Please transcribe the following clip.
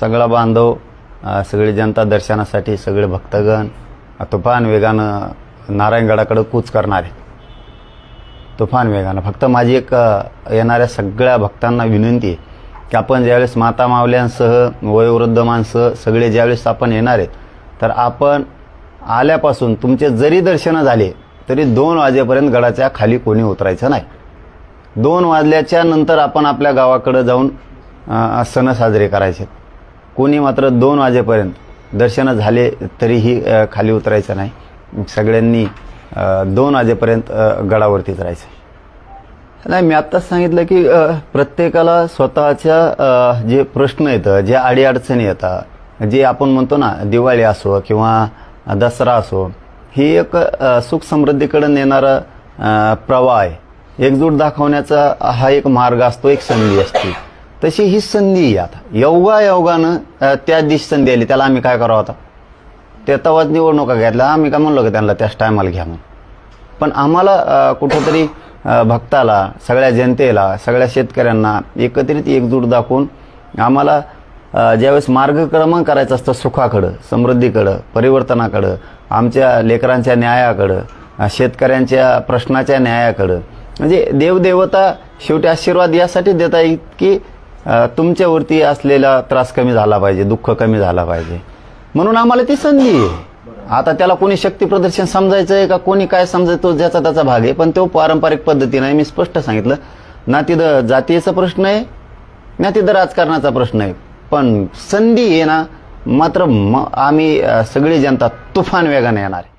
सगळा बांधव सगळी जनता दर्शनासाठी सगळे भक्तगण तुफान वेगानं नारायणगडाकडे कूच करणार. आहे तुफान वेगानं. फक्त माझी एक येणाऱ्या सगळ्या भक्तांना विनंती आहे की आपण ज्यावेळेस माता मावल्यांसह वयोवृद्ध माणसं सगळे ज्यावेळेस आपण येणार आहेत तर आपण आल्यापासून तुमचे जरी दर्शनं झाले तरी दोन वाजेपर्यंत गडाच्या खाली कोणी उतरायचं नाही. दोन वाजल्याच्या नंतर आपण आपल्या गावाकडं जाऊन सण साजरे करायचे. कोणी मात्र दोन वाजेपर्यंत दर्शनं झाले तरीही खाली उतरायचं नाही. सगळ्यांनी दोन वाजेपर्यंत गडावरतीच राहायचं. नाही मी आत्ताच सांगितलं की प्रत्येकाला स्वतःच्या जे प्रश्न येतं जे अडीअडचणी येतात जे आपण म्हणतो ना दिवाळी असो किंवा दसरा असो ही एक सुख समृद्धीकडे नेणारा प्रवाह आहे. एकजूट दाखवण्याचा हा एक मार्ग असतो एक संधी असते. तशी ही संधी आहे आता. योगा योगानं त्या दिवशी संधी आली. त्याला आम्ही काय करावं आता? ते तवाच निवडणुका घेतल्या. आम्ही काय म्हणलो की त्यांना त्याच टायमाला घ्या म्हणून. पण आम्हाला कुठंतरी भक्ताला सगळ्या जनतेला सगळ्या शेतकऱ्यांना एकत्रित एकजूट दाखवून आम्हाला ज्यावेळेस मार्गक्रमण करायचं असतं सुखाकडं समृद्धीकडं परिवर्तनाकडं आमच्या लेकरांच्या न्यायाकडं शेतकऱ्यांच्या प्रश्नाच्या न्यायाकडं म्हणजे देवदेवता शेवटी आशीर्वाद यासाठी देता येईल की तुमच्यावरती असलेला त्रास कमी झाला पाहिजे दुःख कमी झाला पाहिजे. म्हणून आम्हाला ती संधी आहे. आता त्याला कोणी शक्ती प्रदर्शन समजायचं आहे का कोणी काय समजायचं ज्याचा त्याचा भाग आहे पण तो पारंपरिक पद्धतीने मी स्पष्ट सांगितलं. ना तिथं जातीयचा प्रश्न आहे ना तिथं राजकारणाचा प्रश्न आहे. पण संधी आहे ना मात्र आम्ही सगळी जनता तुफान वेगाने येणार आहे.